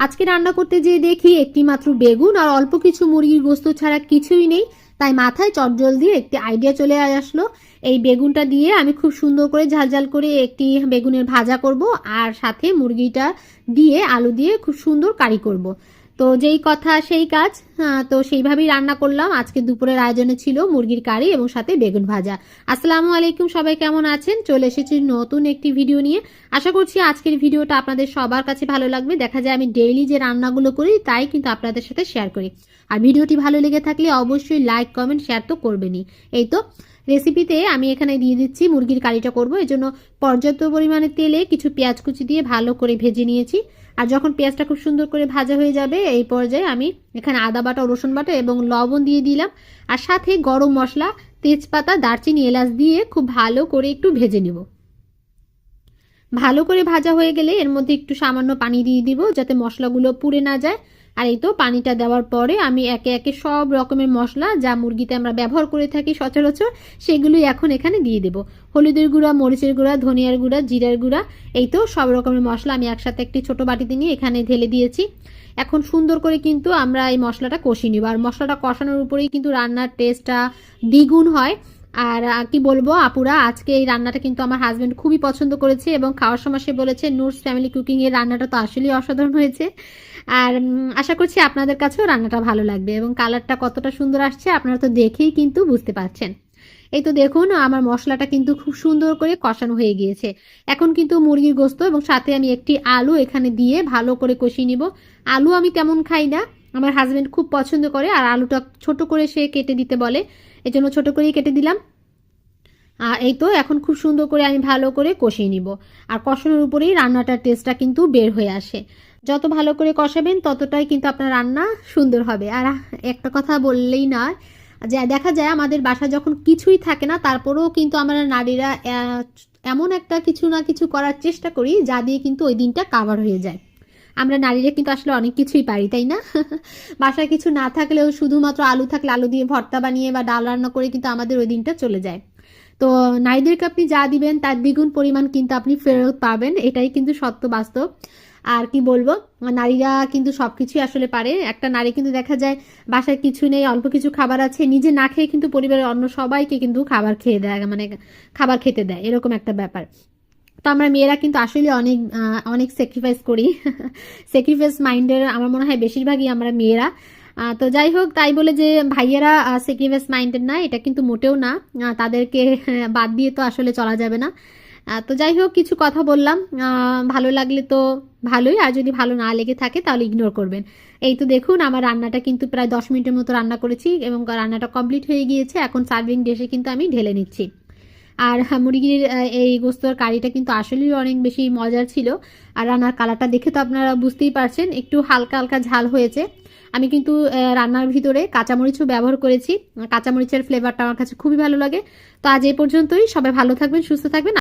আজকে রান্না করতে যেয়ে দেখি একটি মাত্র বেগুন আর অল্প কিছু মুরগির গোস্ত ছাড়া কিছুই নেই। তাই মাথায় চটজল দিয়ে একটি আইডিয়া চলে আসলো। এই বেগুনটা দিয়ে আমি খুব সুন্দর করে ঝালঝাল করে একটি বেগুনের ভাজা করব আর সাথে মুরগিটা দিয়ে আলু দিয়ে খুব সুন্দর কারি করব। তো যেই কথা, সেই কাজ তো সেইভাবেই রান্না করলাম। আজকে দুপুরের আয়োজনে ছিল মুরগির কারি এবং সাথে বেগুন ভাজা। আসসালামু আলাইকুম, সবাই কেমন আছেন? চলে এসেছি নতুন একটি ভিডিও নিয়ে। আশা করছি আজকের ভিডিওটা আপনাদের সবার কাছে ভালো লাগবে। দেখা যায় আমি ডেইলি যে রান্নাগুলো করি, তাই কিন্তু আপনাদের সাথে শেয়ার করি। আর ভিডিওটি ভালো লেগে থাকলে অবশ্যই লাইক কমেন্ট শেয়ার তো করবেনই। এই তো রেসিপিতে আমি এখানে দিয়ে দিচ্ছি মুরগির কারিটা করব। জন্য পর্যাপ্ত পরিমাণে তেলে কিছু পেঁয়াজ কুচি দিয়ে ভালো করে ভেজে নিয়েছি। আর যখন পেঁয়াজটা খুব সুন্দর করে ভাজা হয়ে যাবে, এই পর্যায়ে আমি এখানে আদা বাটা, রসুন বাটা এবং লবণ দিয়ে দিলাম। আর সাথে গরম মশলা, তেজপাতা, দারচিনি, এলাচ দিয়ে খুব ভালো করে একটু ভেজে নেব। ভালো করে ভাজা হয়ে গেলে এর মধ্যে একটু সামান্য পানি দিয়ে দিব যাতে মশলাগুলো পুড়ে না যায়। আর এই তো পানিটা দেওয়ার পরে আমি একে একে সব রকমের মশলা যা মুরগিতে আমরা ব্যবহার করে থাকি সচরাচর, সেগুলোই এখন এখানে দিয়ে দেব। হলুদের গুঁড়া, মরিচের গুঁড়া, ধনিয়ার গুঁড়া, জিরার গুঁড়া, এই তো সব রকমের মশলা আমি একসাথে একটি ছোট বাটিতে নিয়ে এখানে ঢেলে দিয়েছি। এখন সুন্দর করে কিন্তু আমরা এই মশলাটা কষিয়ে নিব। আর মশলাটা কষানোর উপরেই কিন্তু রান্নার টেস্টটা দ্বিগুণ হয়। আর কি বলব আপুরা, আজকে এই রান্নাটা কিন্তু আমার হাজবেন্ড খুবই পছন্দ করেছে এবং খাওয়ার সময় সে বলেছে নুরস ফ্যামিলি কুকিং এর রান্নাটা তো আসলেই অসাধারণ হয়েছে। আর আশা করছি আপনাদের কাছেও রান্নাটা ভালো লাগবে এবং কালারটা কতটা সুন্দর আসছে আপনারা তো দেখেই কিন্তু বুঝতে পারছেন। এই তো দেখুন, আমার মশলাটা কিন্তু খুব সুন্দর করে কষানো হয়ে গিয়েছে। এখন কিন্তু মুরগির গোস্ত এবং সাথে আমি একটি আলু এখানে দিয়ে ভালো করে কষিয়ে নিব। আলু আমি তেমন খাই না আমার হাজব্যান্ড খুব পছন্দ করে আর আলুটা ছোট করে সে কেটে দিতে বলে। এই জন্য ছোট করেই কেটে দিলাম। আর এই তো এখন খুব সুন্দর করে আমি ভালো করে কষিয়ে নিব। আর কষানোর উপরেই রান্নাটার টেস্টটা কিন্তু বের হয়ে আসে। যত ভালো করে কষাবেন, ততটাই কিন্তু আপনার রান্না সুন্দর হবে। আর একটা কথা বললেই না যে দেখা যায় আমাদের বাসা যখন কিছুই থাকে না, তারপরেও কিন্তু আমরা নারীরা এমন একটা কিছু না কিছু করার চেষ্টা করি, যা দিয়ে কিন্তু ওই দিনটা কাভার হয়ে যায়। আমরা নারীরা কিন্তু আসলে অনেক কিছুই পারি, তাই না? বাসায় কিছু না থাকলেও শুধুমাত্র আলু থাকলে আলু দিয়ে ভর্তা বানিয়ে বা ডাল রান্না করে কিন্তু আমাদের ওই দিনটা চলে যায়। তো নারীদেরকে আপনি যা দিবেন তার দ্বিগুণ পরিমাণ কিন্তু আপনি ফেরত পাবেন, এটাই কিন্তু সত্য বাস্তব। আর কি বলব, নারীরা কিন্তু সব কিছুই আসলে পারে। একটা নারী কিন্তু দেখা যায় বাসায় কিছু নেই, অল্প কিছু খাবার আছে, নিজে না খেয়ে কিন্তু পরিবারের অন্য সবাইকে কিন্তু খাবার খেয়ে দেয় মানে খাবার খেতে দেয়, এরকম একটা ব্যাপার। তো আমরা মেয়েরা কিন্তু আসলে অনেক অনেক স্যাক্রিফাইস করি। স্যাক্রিফাইস মাইন্ডের আমার মনে হয় বেশিরভাগই আমরা মেয়েরা। তো যাই হোক, তাই বলে যে ভাইয়েরা স্যাক্রিফাইস মাইন্ডেড না, এটা কিন্তু মোটেও না। তাদেরকে বাদ দিয়ে তো আসলে চলা যাবে না। তো যাই হোক, কিছু কথা বললাম। ভালো লাগলে তো ভালোই, আর যদি ভালো না লেগে থাকে তাহলে ইগনোর করবেন। এই তো দেখুন, আমার রান্নাটা কিন্তু প্রায় দশ মিনিটের মতো রান্না করেছি এবং রান্নাটা কমপ্লিট হয়ে গিয়েছে। এখন সার্ভিং ডিশে কিন্তু আমি ঢেলে নিচ্ছি। আর হ্যাঁ, মুরগির এই গোস্তর কারিটা কিন্তু আসলেই অনেক বেশি মজার ছিল। আর রান্নার কালারটা দেখে তো আপনারা বুঝতেই পারছেন একটু হালকা হালকা ঝাল হয়েছে। আমি কিন্তু রান্নার ভিতরে কাঁচামরিচও ব্যবহার করেছি। কাঁচামরিচের ফ্লেভারটা আমার কাছে খুবই ভালো লাগে। তো আজ এই পর্যন্তই সবাই ভালো থাকবেন সুস্থ থাকবেন।